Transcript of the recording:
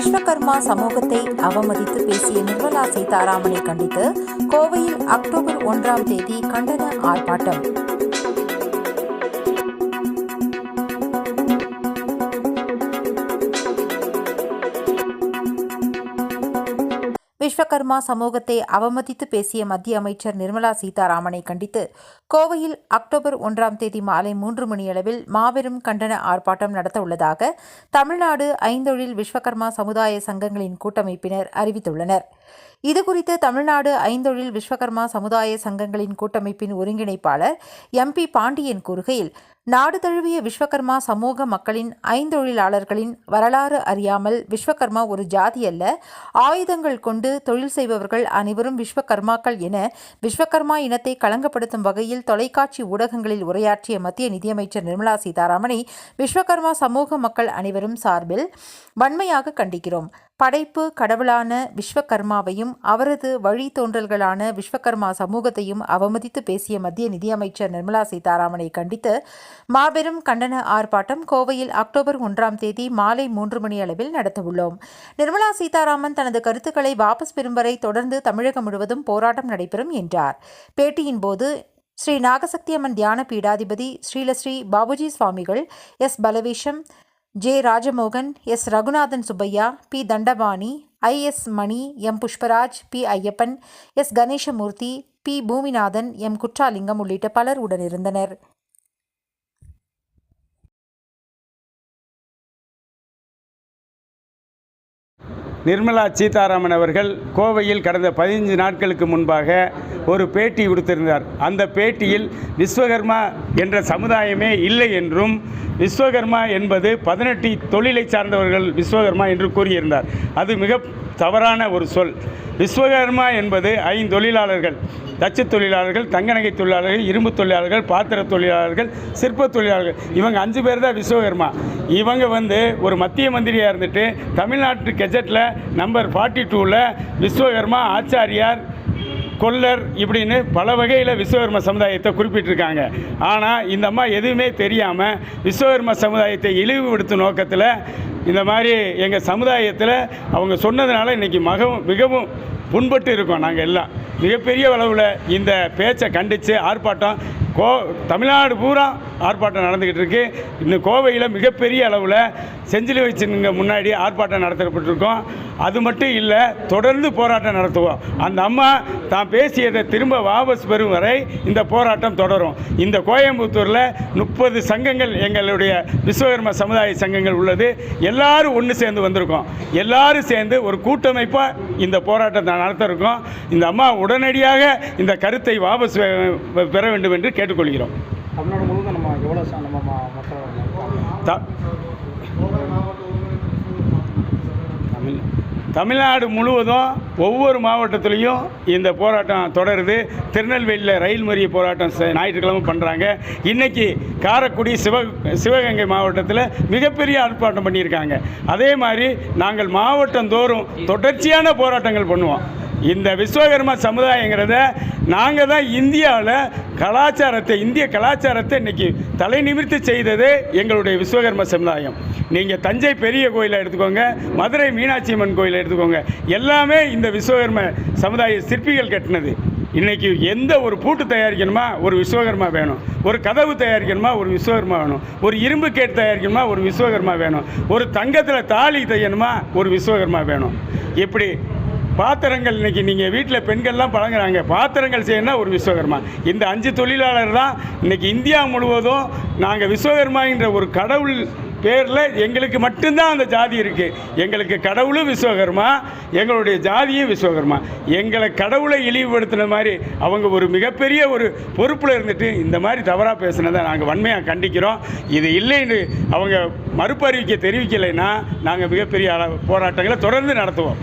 விஸ்வகர்மா சமூகத்தை அவமதித்து பேசிய நிர்மலா சீதாராமனை கண்டித்து கோவையில் அக்டோபர் ஒன்றாம் தேதி கண்டன ஆர்ப்பாட்டம். விஸ்வகர்மா சமூகத்தை அவமதித்து பேசிய மத்திய அமைச்சர் நிர்மலா சீதாராமனை கண்டித்து கோவையில் அக்டோபர் ஒன்றாம் தேதி மாலை மூன்று மணியளவில் மாபெரும் கண்டன ஆர்ப்பாட்டம் நடத்த உள்ளதாக தமிழ்நாடு ஐந்தொழில் விஸ்வகர்மா சமுதாய சங்கங்களின் கூட்டமைப்பினர் அறிவித்துள்ளனர். இதுகுறித்து தமிழ்நாடு ஐந்தொழில் விஸ்வகர்மா சமுதாய சங்கங்களின் கூட்டமைப்பின் ஒருங்கிணைப்பாளர் எம்பி பாண்டியன் கூறுகையில் நாடு தழுவிய விஸ்வகர்மா சமூக மக்களின் ஐந்தொழிலாளர்களின் வரலாறு அறியாமல் விஸ்வகர்மா ஒரு ஜாதி அல்ல. ஆயுதங்கள் கொண்டு தொழில் செய்பவர்கள் அனைவரும் விஸ்வகர்மாக்கள் என விஸ்வகர்மா இனத்தை களங்கப்படுத்தும் வகையில் தொலைக்காட்சி ஊடகங்களில் உரையாற்றிய மத்திய நிதியமைச்சர் நிர்மலா சீதாராமனை விஸ்வகர்மா சமூக மக்கள் அனைவரும் சார்பில் வன்மையாக கண்டிக்கிறோம். படைப்பு கடவுளான விஸ்வகர்மாவையும் அவரது வழித்தோன்றல்களான விஸ்வகர்மா சமூகத்தையும் அவமதித்து பேசிய மத்திய நிதியமைச்சர் நிர்மலா சீதாராமனை கண்டித்து மாபெரும் கண்டன ஆர்ப்பாட்டம் கோவையில் அக்டோபர் ஒன்றாம் தேதி மாலை மூன்று மணி அளவில் நடத்தவுள்ளோம். நிர்மலா சீதாராமன் தனது கருத்துக்களை வாபஸ் பெறும் வரை தொடர்ந்து தமிழகம் முழுவதும் போராட்டம் நடைபெறும் என்றார். பேட்டியின் போது ஸ்ரீ நாகசக்தி அம்மன் தியான பீடாதிபதி ஸ்ரீலஸ்ரீ பாபுஜி சுவாமிகள் S. Palavesam J. Rajamohan S. Ragunathan Subbaiah P. Dhandapani I. S. Mani M. Pushparaj P. Ayyappan S. Ganesamoorthy P. Boominathan M. Kutralingam உள்ளிட்ட பலர் உடனிருந்தனர். நிர்மலா சீதாராமன் அவர்கள் கோவையில் கடந்த பதினைஞ்சு நாட்களுக்கு முன்பாக ஒரு பேட்டி கொடுத்திருந்தார். அந்த பேட்டியில் விஸ்வகர்மா என்ற சமுதாயமே இல்லை என்றும் விஸ்வகர்மா என்பது பதினெட்டு தொழிலை சார்ந்தவர்கள் விஸ்வகர்மா என்று கூறியிருந்தார். அது மிக தவறான ஒரு சொல். விஸ்வகர்மா என்பது ஐந்தொழிலாளர்கள் தச்சு தொழிலாளர்கள் தங்கநகை தொழிலாளர்கள் இரும்பு தொழிலாளர்கள் பாத்திர தொழிலாளர்கள் சிற்ப தொழிலாளர்கள். இவங்க அஞ்சு பேர் தான் விஸ்வகர்மா. இவங்க வந்து ஒரு மத்திய மந்திரியாக இருந்துட்டு தமிழ்நாட்டு கெஜெட்டில் நம்பர் ஃபார்ட்டி டூவில் விஸ்வகர்மா ஆச்சாரியார் கொல்லர் இப்படின்னு பல வகையில் விஸ்வகர்ம சமுதாயத்தை குறிப்பிட்டிருக்காங்க. ஆனால் இந்த அம்மா எதுவுமே தெரியாமல் விஸ்வகர்ம சமுதாயத்தை இழிவுபடுத்தும் நோக்கத்தில் இந்த மாதிரி எங்கள் சமுதாயத்தில் அவங்க சொன்னதுனால இன்றைக்கி மகவும் மிகவும் புண்பட்டு இருக்கோம் நாங்கள் எல்லாம். மிகப்பெரிய அளவில் இந்த பேச்சை கண்டித்து ஆர்ப்பாட்டம் கோ தமிழ்நாடு பூரா ஆர்ப்பாட்டம் நடந்துக்கிட்டு இருக்கு. இன்னும் கோவையில் மிகப்பெரிய அளவில் செஞ்சிலி வச்சுங்க முன்னாடி ஆர்ப்பாட்டம் நடத்தப்பட்டிருக்கோம். அது மட்டும் இல்லை தொடர்ந்து போராட்டம் நடத்துவோம். அந்த அம்மா தான் பேசியதை திரும்ப வாபஸ் பெறும் வரை இந்த போராட்டம் தொடரும். இந்த கோயம்புத்தூரில் முப்பது சங்கங்கள் எங்களுடைய விஸ்வகர்ம சமுதாய சங்கங்கள் உள்ளது. எல்லாரும் ஒன்று சேர்ந்து வந்திருக்கோம். எல்லாரும் சேர்ந்து ஒரு கூட்டமைப்பாக இந்த போராட்டத்தை நடத்திருக்கோம். இந்த அம்மா உடனடியாக இந்த கருத்தை வாபஸ் பெற வேண்டும் என்று கேட்டுக்கொள்கிறோம். தமிழ்நாடு முழுவதும் நம்ம எவ்வளோ நம்ம மக்கள் தமிழ் தமிழ்நாடு முழுவதும் ஒவ்வொரு மாவட்டத்திலையும் இந்த போராட்டம் தொடருது. திருநெல்வேலியில் ரயில் மறிய போராட்டம் ஞாயிற்றுக்கிழமை பண்ணுறாங்க இன்றைக்கி காரைக்குடி சிவ சிவகங்கை மாவட்டத்தில் மிகப்பெரிய ஆர்ப்பாட்டம் பண்ணியிருக்காங்க. அதே மாதிரி நாங்கள் மாவட்டந்தோறும் தொடர்ச்சியான போராட்டங்கள் பண்ணுவோம். இந்த விஸ்வகர்மா சமுதாயங்கிறத நாங்கள் தான் இந்தியாவில் கலாச்சாரத்தை இந்திய கலாச்சாரத்தை இன்னைக்கு தலை நிமிர்த்தி செய்தது எங்களுடைய விஸ்வகர்ம சமுதாயம். நீங்கள் தஞ்சை பெரிய கோயிலை எடுத்துக்கோங்க மதுரை மீனாட்சி அம்மன் கோயிலை எடுத்துக்கோங்க எல்லாமே இந்த விஸ்வகர்ம சமுதாய சிற்பிகள் கட்டினது. இன்றைக்கி எந்த ஒரு பூட்டு தயாரிக்கணுமா? ஒரு விஸ்வகர்மா வேணும். ஒரு கதவு தயாரிக்கணுமா? ஒரு விஸ்வகர்மா வேணும். ஒரு இரும்பு கேட் தயாரிக்கணுமா? ஒரு விஸ்வகர்மா வேணும். ஒரு தங்கத்தில் தாலி தையணுமா? ஒரு விஸ்வகர்மா வேணும். இப்படி பாத்திரங்கள் இன்றைக்கி நீங்கள் வீட்டில் பெண்கள்லாம் பழங்குறாங்க பாத்திரங்கள் செய்யணும்னா ஒரு விஸ்வகர்மா. இந்த அஞ்சு தொழிலாளர் தான் இன்னைக்கு இந்தியா முழுவதும் நாங்கள் விஸ்வகர்மாங்கிற ஒரு கடவுள் பேரில் எங்களுக்கு மட்டும்தான் அந்த ஜாதி இருக்குது எங்களுக்கு கடவுளும் விஸ்வகர்மா எங்களுடைய ஜாதியும் விஸ்வகர்மா. எங்களை கடவுளை இழிவுபடுத்தின மாதிரி அவங்க ஒரு மிகப்பெரிய ஒரு பொறுப்பில் இருந்துட்டு இந்த மாதிரி தவறாக பேசினதை நாங்கள் வன்மையாக கண்டிக்கிறோம். இது இல்லைன்னு அவங்க மறுப்பு அறிவிக்கை தெரிவிக்கலைன்னா நாங்கள் மிகப்பெரிய அளவு போராட்டங்களை தொடர்ந்து நடத்துவோம்.